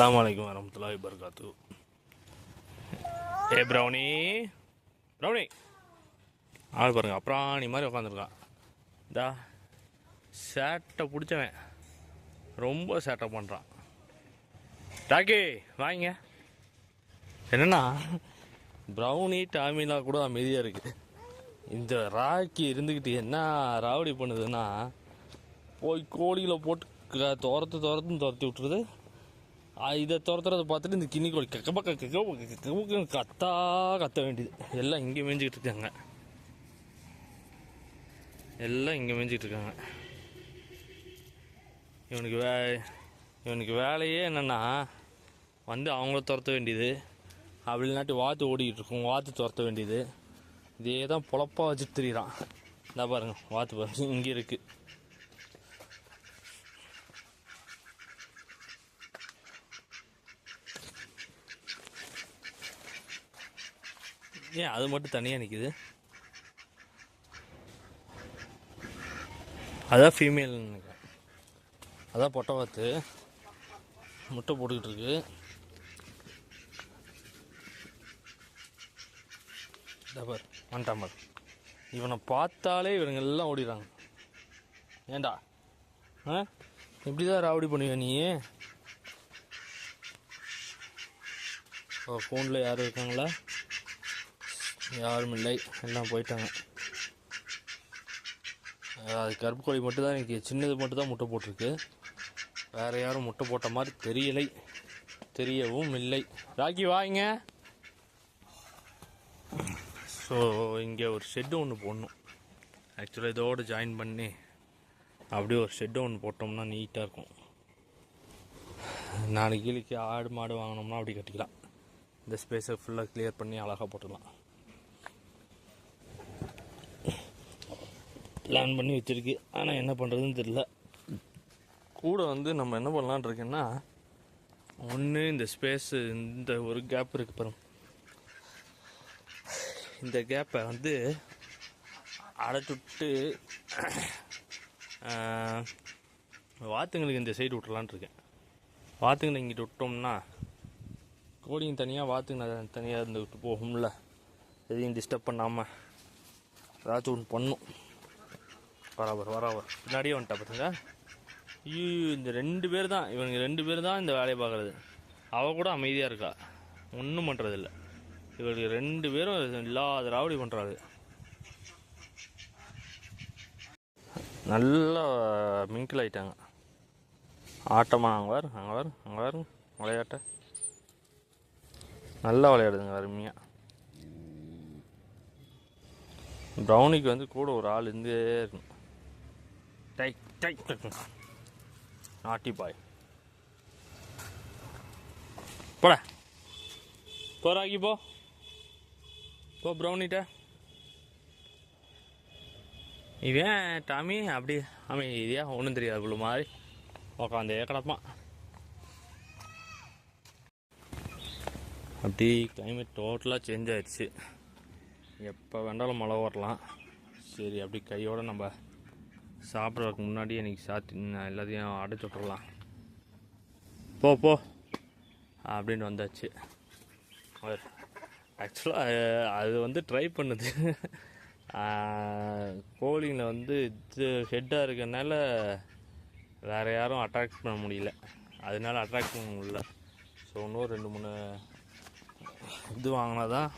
அஸ்ஸலாமு அலைக்கும் வரமத்துல்லாஹி வபரகாத்து ஏ ப்ரௌனி ப்ரௌனி ஆள் பாருங்க. அப்புறாணி மாதிரி உட்காந்துருக்கான் இந்தா சேட்டை பிடிச்சவன். ரொம்ப சேட்டை பண்ணுறான் டாக்கி வாங்க. என்னென்னா ப்ரௌனி டாமிலாம் கூட அமைதியாக இருக்குது இந்த ராக்கி இருந்துக்கிட்டு என்ன ராவடி பண்ணுதுன்னா போய் கோழியில் போட்டு க- துரத்து துரத்துன்னு துரத்தி விட்டுருது. இதை துரத்துறதை பார்த்துட்டு இந்த கிண்ணி கோழி கக்கப்பக்க கக்க கத்தா கத்த வேண்டியது. எல்லாம் இங்கே மேய்ஞ்சிக்கிட்டு இருக்காங்க. எல்லாம் இங்கே மேய்ஞ்சிக்கிட்டு இருக்காங்க. இவனுக்கு வே இவனுக்கு வேலையே என்னென்னா வந்து அவங்கள துரத்த வேண்டியது. அப்படி இல்லாட்டி வாத்து ஓடிக்கிட்டு இருக்கும் வாத்து துரத்த வேண்டியது. இதே தான் பொழப்பா வச்சுட்டு திரியிறான். இந்த பாருங்க வாத்து பாருங்க இங்கே இருக்குது ஏன் அது மட்டும் தனியாக நிற்கிது அதான் ஃபீமேல் அதான் பொட்டை பார்த்து முட்டை போட்டுக்கிட்டு இருக்கு. டபர் பாரு இவனை பார்த்தாலே இவனுங்க எல்லாம் ஓடிடுறாங்க. ஏண்டா ஆ? இப்படி தான் ராவடி பண்ணுவியா நீ? ஃபோனில் யாரும் இருக்காங்களா? யாரும் இல்லை எல்லாம் போயிட்டாங்க. அது கருப்பு கோழி மட்டும் தான் எனக்கு சின்னது மட்டும் தான் முட்டை போட்டிருக்கு. வேற யாரும் முட்டை போட்ட மாதிரி தெரியலை. தெரியவும் இல்லை. ராக்கி வாங்க ஸோ இங்கே ஒரு ஷெட்டு ஒன்று போடணும். ஆக்சுவலாக இதோடு ஜாயின் பண்ணி அப்படியே ஒரு ஷெட்டு ஒன்று போட்டோம்னா நீட்டாக இருக்கும். நாளைக்கு கீழே ஆடு மாடு வாங்கினோம்னா அப்படி கட்டிக்கலாம். இந்த ஸ்பேஸை ஃபுல்லாக கிளியர் பண்ணி அழகாக போட்டுடலாம் பிளான் பண்ணி வச்சுருக்கு. ஆனால் என்ன பண்ணுறதுன்னு தெரியல. கூட வந்து நம்ம என்ன பண்ணலான்னு இருக்கேன்னா ஒன்று இந்த ஸ்பேஸு இந்த ஒரு கேப் இருக்கு பாருங்க. இந்த கேப்பை வந்து அடைச்சுட்டு வாத்துங்களுக்கு இந்த சைடு விட்டுறலான்னு இருக்கேன். வாத்துங்களை இங்கிட்டு விட்டோம்னா கோடியும் தனியாக வாத்துங்க தனியாக இருந்துக்கிட்டு போகும்ல. எதையும் டிஸ்டர்ப் பண்ணாமல் ஏதாச்சும் ஒன்று பண்ணும். வராவர் வராவர் பின்னாடியே வந்துட்டா பார்த்துங்க ஐயோ இந்த ரெண்டு பேர் தான் இவனுங்க ரெண்டு பேர் தான் இந்த வேலையை பார்க்குறது. அவள் கூட அமைதியாக இருக்கா? ஒன்றும் பண்ணுறதில்ல இவருக்கு ரெண்டு பேரும் இல்லாத ராவடி பண்ணுறாரு நல்லா மிங்கிள் ஆகிட்டாங்க ஆட்டமாக அங்கே வார் அங்கே வார் அங்கே விளையாட்ட. நல்லா விளையாடுதுங்க அருமையாக ப்ரௌனிக்கு வந்து கூட ஒரு ஆள் இருந்தே இருக்கணும். டை டை நாட்டி பாய். போட. போராகி போ. போ ப்ரௌனிட்ட. இவன் டாமி அப்படி அமைதியா ஒன்றும் தெரியாது இவ்வளோ மாதிரி. உக்காந்து கிடப்பான். அப்படி கிளைமேட் டோட்டலாக சேஞ்ச் ஆயிடுச்சு. எப்போ வேண்டாலும் மழை வரலாம். சரி அப்படி கையோடு நம்ம சாப்பிட்றதுக்கு முன்னாடி எனக்கு சாத்தி எல்லாத்தையும் அடைச்சி விட்றலாம் போ போ. அப்படின்னு வந்தாச்சு. ஆக்சுவலாக அது வந்து ட்ரை பண்ணுது. கோழிங்கில் வந்து இது ஹெட்டாக இருக்கிறனால வேறு யாரும் அட்ராக்ட் பண்ண முடியல. அதனால அட்ராக்ட் பண்ண முடியல. ஸோ இன்னும் ரெண்டு மூணு இது வாங்கினா தான்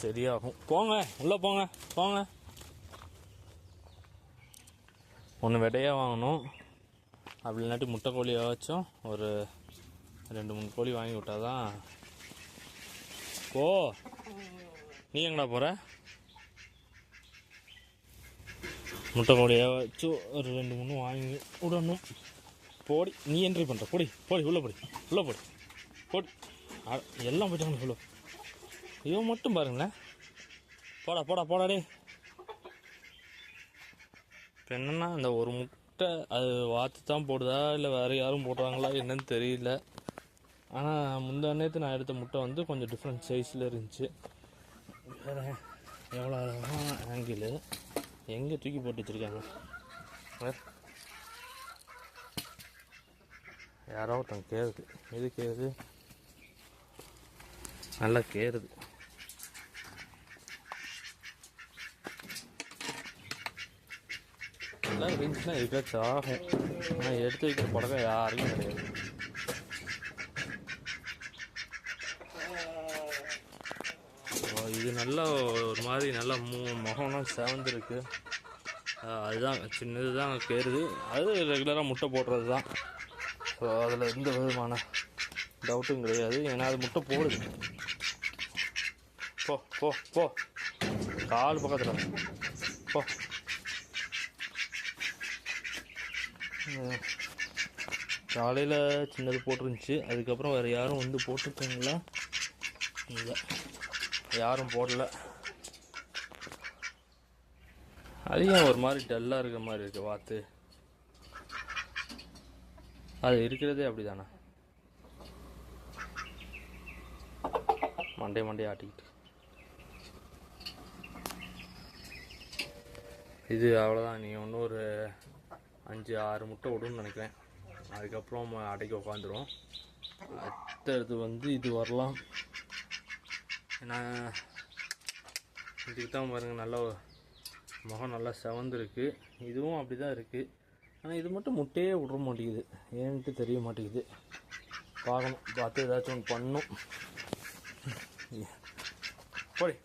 சரியாகும். போங்க உள்ளே போங்க போங்க. ஒன்று விடையாக வாங்கணும். அப்படி இல்லாட்டி முட்டை கோழியாச்சும் ஒரு ரெண்டு மூணு கோழி வாங்கி விட்டால் தான் போ. நீ எங்கடா போகிற முட்டை கோழியாச்சும் ஒரு ரெண்டு மூணு வாங்கி விடணும். போடி. நீ என்ட்ரி பண்ணுற போடி போடி உள்ளே போடி உள்ளே போடி. போடி. எல்லாம் போயிட்டாங்க சொல்லு இவன் மட்டும் பாருங்களேன். போடா போடா போடா டே இப்போ என்னென்னா அந்த ஒரு முட்டை அது வாத்து தான் போடுதா இல்லை வேறு யாரும் போடுறாங்களா என்னன்னு தெரியல. ஆனால் முந்தா நேற்று நான் எடுத்த முட்டை வந்து கொஞ்சம் டிஃப்ரெண்ட் சைஸில் இருந்துச்சு. வேறு எவ்வளோ அழகான ஆங்கிள் எங்கே தூக்கி போட்டு வச்சுருக்காங்க? யாரோ ஒருத்தன் கேருது. எது கேருது. நல்லா கேருது. நல்லா இருந்துச்சுன்னா இருக்காச்சும் ஆகும் ஆனால் எடுத்து வைக்கிற பழக்கம் யாருக்கும் கிடையாது. இது நல்லா ஒரு மாதிரி நல்லா மூ முகம்லாம் செவந்துருக்கு. அதுதான் சின்னது தான் கேருது அது ரெகுலராக முட்டை போடுறது தான் ஸோ அதில் எந்த விதமான டவுட்டும் கிடையாது. ஏன்னா அது முட்டை போடுது. போ போ போ. கால் பக்கத்தில். போ. காலையில் சின்னது போட்டிருந்துச்சு. அதுக்கப்புறம் வேறு யாரும் வந்து போட்டிருக்காங்களா? இல்லை. யாரும் போடல. அதிகம் ஒரு மாதிரி டல்லாக இருக்கிற மாதிரி இருக்குது வாத்து. அது இருக்கிறதே அப்படிதானே? மண்டே மண்டே ஆட்டிக்கிட்டு. இது அவ்வளோதான் நீ ஒன்றும் ஒரு அஞ்சு ஆறு முட்டை விடுன்னு நினைக்கிறேன். அதுக்கப்புறம் அடைக்க உட்காந்துரும் அடுத்தது வந்து இது வரலாம். ஏன்னா இதுக்கு தான் பாருங்கள் நல்லா முகம் நல்லா செவந்துருக்கு. இதுவும் அப்படி தான் இருக்குது ஆனால் இது மட்டும் முட்டையே விட மாட்டேங்குது. ஏன்ட்டு தெரிய மாட்டேங்குது. பார்க்கணும். பார்த்து ஏதாச்சும் ஒன்று பண்ணும். போய்